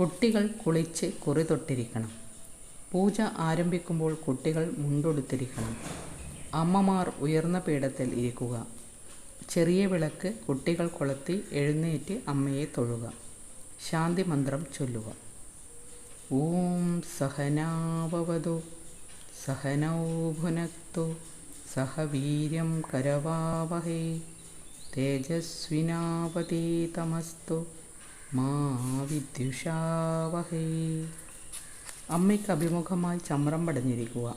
കുട്ടികൾ കുളിച്ച് കുറി തൊട്ടിരിക്കണം. പൂജ ആരംഭിക്കുമ്പോൾ കുട്ടികൾ മുണ്ടുടുത്തിരിക്കണം. അമ്മമാർ ഉയർന്ന പീഠത്തിൽ ഇരിക്കുക. ചെറിയ വിളക്ക് കുട്ടികൾ കൊളുത്തി എഴുന്നേറ്റ് അമ്മയെ തൊഴുക. ശാന്തി മന്ത്രം ചൊല്ലുക. ഓം സഹനാവവതു സഹനൗ സഹവീര്യം സഹ വീര്യം കരവാവഹേ തേജസ്വിനാപതീതമസ്തു മാ വിദ്യുഷാവഹേ അമ്മയ്ക്ക് അഭിമുഖമായി ചമ്രം പടഞ്ഞിരിക്കുക.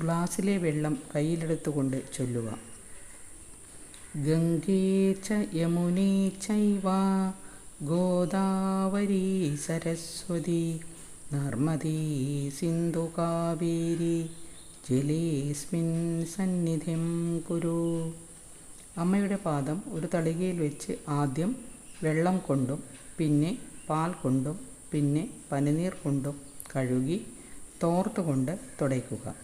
ഗ്ലാസ്സിലെ വെള്ളം കയ്യിലെടുത്തുകൊണ്ട് ചൊല്ലുക. ഗംഗേ ച യമുനേ ചൈവ ഗോദാവരി സരസ്വതി നർമ്മദീ സിന്ധു കാവേരി ജലേസ്മിൻ സന്നിധിം കുരു. അമ്മയുടെ പാദം ഒരു തളികയിൽ വെച്ച് ആദ്യം വെള്ളം കൊണ്ടും പിന്നെ പാൽ കൊണ്ടും പിന്നെ പനിനീർ കൊണ്ടും കഴുകി തോർത്തുകൊണ്ട് തുടയ്ക്കുക.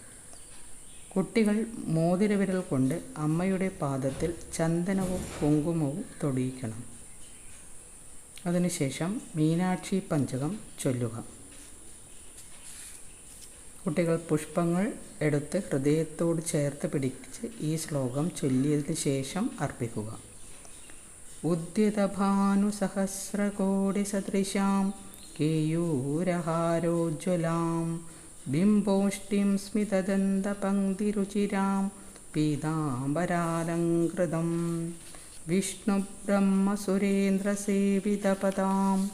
കുട്ടികൾ മോതിരവിരൽ കൊണ്ട് അമ്മയുടെ പാദത്തിൽ ചന്ദനവും കുങ്കുമവും തൊടിയിക്കണം. അതിനുശേഷം മീനാക്ഷി പഞ്ചകം ചൊല്ലുക. കുട്ടികൾ പുഷ്പങ്ങൾ എടുത്ത് ഹൃദയത്തോട് ചേർത്ത് പിടിച്ച് ഈ ശ്ലോകം ചൊല്ലിയതിന് ശേഷം അർപ്പിക്കുക. ഉദ്യതഭാനുസഹസ്രകോടിസദൃശാം കേയൂരഹാരോജ്വലാം ബിംബോഷ്ടിം സ്മിതദന്തപങ്ക്തിരുചിരാം പീതാംബരാലങ്കൃതം വിഷ്ണുബ്രഹ്മസുരേന്ദ്രസേവിതപദാം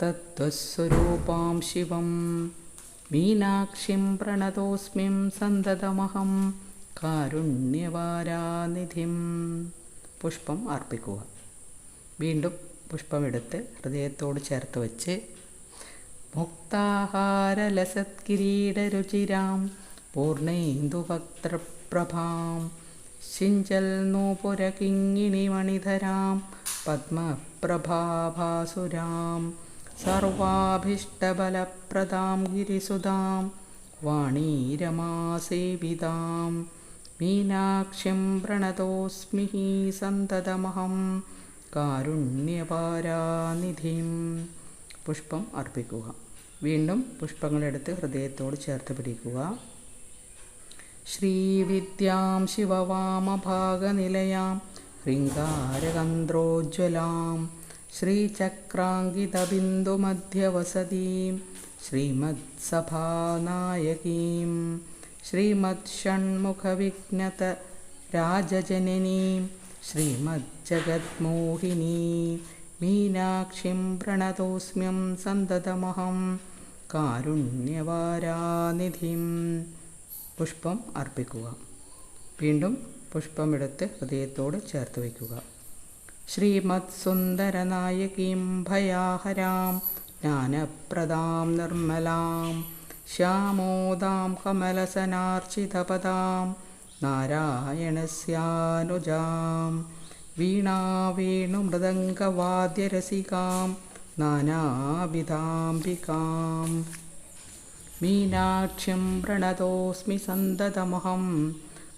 തത്വസ്വരൂപാം ശിവം മീനാക്ഷിം പ്രണതോസ്മിം സന്തതമഹം കാരുണ്യവാരാനിധിം. പുഷ്പം അർപ്പിക്കുക. വീണ്ടും പുഷ്പമെടുത്ത് ഹൃദയത്തോട് ചേർത്ത് വച്ച് മുക്താഹാരലസത്കിരീടരുചിരാം പൂർണേന്ദുഭക്തപ്രഭാം ശിഞ്ചൽ നൂപുരകിങ്ങിണിമണിധരാം പത്മപ്രഭാഭാസുരാം സർവാഭീഷ്ടബലപ്രദാം ഗിരിസുതാം വാണീരമാസേവിതാം. മീനാക്ഷിം പ്രണതോസ്മി സന്തതമഹം കാരുണ്യപാരാനിധിം. പുഷ്പം അർപ്പിക്കുക. വീണ്ടും പുഷ്പങ്ങളെടുത്ത് ഹൃദയത്തോട് ചേർത്ത് പിടിക്കുക. ശ്രീവിദ്യാം ശിവവാമഭാഗനിലയാം. ഹൃങ്കാരകന്ദ്രോജ്വലാം ശ്രീചക്രാങ്കിതബിന്ദുമധ്യവസതീം ശ്രീമത്സഭാനായകീം. ശ്രീമത്ഷൺമുഖവിജ്ഞത രാജജനനീം ശ്രീമജ്ജഗന്മോഹിനി മീനാക്ഷിം പ്രണതോസ്മ്യം സന്തതമഹം കാരുണ്യവാരാനിധിം. പുഷ്പം അർപ്പിക്കുക. വീണ്ടും പുഷ്പമെടുത്ത് ഹൃദയത്തോട് ചേർത്ത് വയ്ക്കുക. ശ്രീമത് സുന്ദരനായകീം ഭയാഹരാം ജ്ഞാനപ്രദാം നിർമ്മലാം. ശ്യാമോദാം കമലസനാർച്ചിതപദാം നാരായണസ്യാനുജാം വീണാവേണുമൃദംഗവാദ്യരസികാം നാനാവിധാംബികാം. മീനാക്ഷ്യം പ്രണതോസ്മി സന്തതമഹം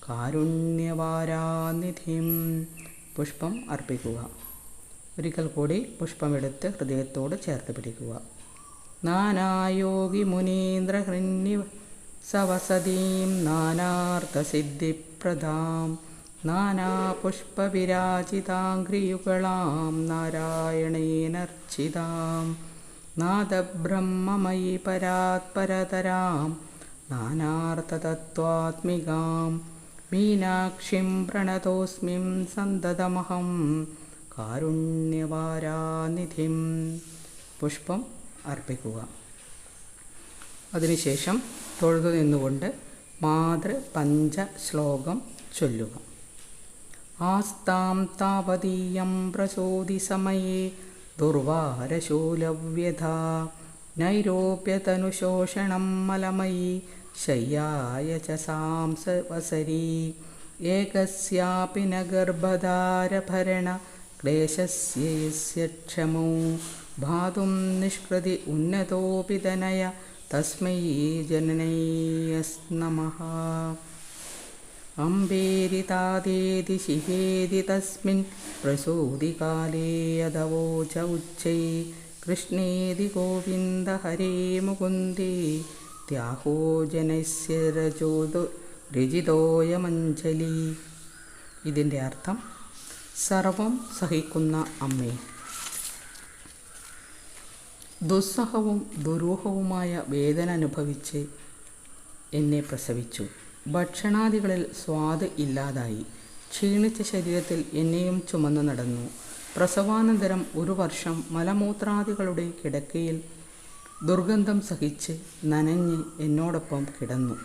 കാരുണ്യവാരാനിധിം. പുഷ്പം അർപ്പിക്കുക. ഒരിക്കൽ കൂടി പുഷ്പമെടുത്ത് ഹൃദയത്തോട് ചേർത്ത് പിടിക്കുക. നാനായോഗി മുനീന്ദ്ര ഹൃന്യ സവസതീം നാനാർത്ഥസിദ്ധിപ്രദാം. നാനാപുഷ്പവിരാജിതാംഘ്രിയുകളാം നാരായണേനർച്ചിതാം. നാദബ്രഹ്മമയി പരാത്പരതരാം നാനാർത്ഥതത്വാത്മികാം. മീനാക്ഷിം പ്രണതോസ്മിം സന്തതമഹം കാരുണ്യവാരാനിധിം. പുഷ്പം അർപ്പിക്കുക. അതിനുശേഷം തൊഴുതു നിന്നുകൊണ്ട് മാതൃ പഞ്ച ശ്ലോകം ചൊല്ലുക. ആസ്താം താപതീയം പ്രസോതി സമയേ ദുർവാരശൂലവ്യഥ നൈരോപ്യതനുശോഷണം മലമയി ശയ്യായ ച സാംസവസരീ ഏകസ്യാപി യസ്യ ക്ഷമോ ഭാതും നിഷ്കൃതി ഉന്നതോപി തനയ തസ്മൈ ജനനൈയസ് നമഃ അമ്പേരിതാദേതി ശിവേതി തസ്മിൻ പ്രസൂതികാലേ യദവോച ഉച്ചൈ കൃഷ്ണേതി ഗോവിന്ദ ഹരേ മുകുന്ദേ ത്യാഹോ ജനസ്യ രജോദോ രജിതോയമഞ്ജലി ഇതിന്റെ അർത്ഥം സർവം സഹിക്കുന്ന അമ്മേ. ദുസ്സഹവും ദുരൂഹവുമായ വേദന അനുഭവിച്ച് എന്നെ പ്രസവിച്ചു. ഭക്ഷണാദികളിൽ സ്വാദ് ഇല്ലാതായി. ക്ഷീണിച്ച ശരീരത്തിൽ എന്നെയും ചുമന്നു നടന്നു. പ്രസവാനന്തരം ഒരു വർഷം മലമൂത്രാദികളുടെ കിടക്കയിൽ ദുർഗന്ധം സഹിച്ച് നനഞ്ഞ് എന്നോടൊപ്പം കിടന്നു.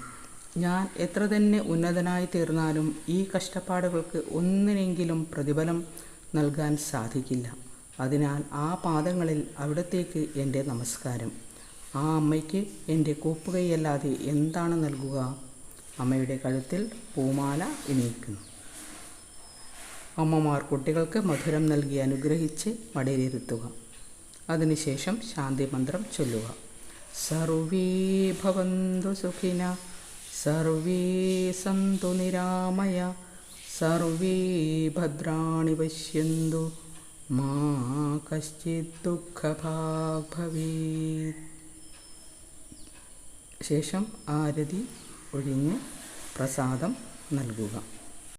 ഞാൻ എത്ര തന്നെ ഉന്നതനായി തീർന്നാലും ഈ കഷ്ടപ്പാടുകൾക്ക് ഒന്നിനെങ്കിലും പ്രതിഫലം നൽകാൻ സാധിക്കില്ല. അതിനാൽ ആ പാദങ്ങളിൽ അവിടത്തേക്ക് എന്റെ നമസ്കാരം. ആ അമ്മയ്ക്ക് എന്റെ കൂപ്പുകൈയല്ലാതെ എന്താണ് നൽകുക? അമ്മയുടെ കഴുത്തിൽ പൂമാല ഇണിയിക്കുന്നു. അമ്മമാർ കുട്ടികൾക്ക് മധുരം നൽകി അനുഗ്രഹിച്ച് മടിയിലിരുത്തുക. അതിനുശേഷം ശാന്തി മന്ത്രം ചൊല്ലുക. സർവേ ഭവന്തു സുഖിന സർവേ സന്തു നിരാമയ സർവേ ഭദ്രാണി പശ്യന്തു മാ കശ്ചിത് ദുഃഖഭാഗ് ഭവേത് ശേഷം ആരതി ഒഴിഞ്ഞ് പ്രസാദം നൽകുക.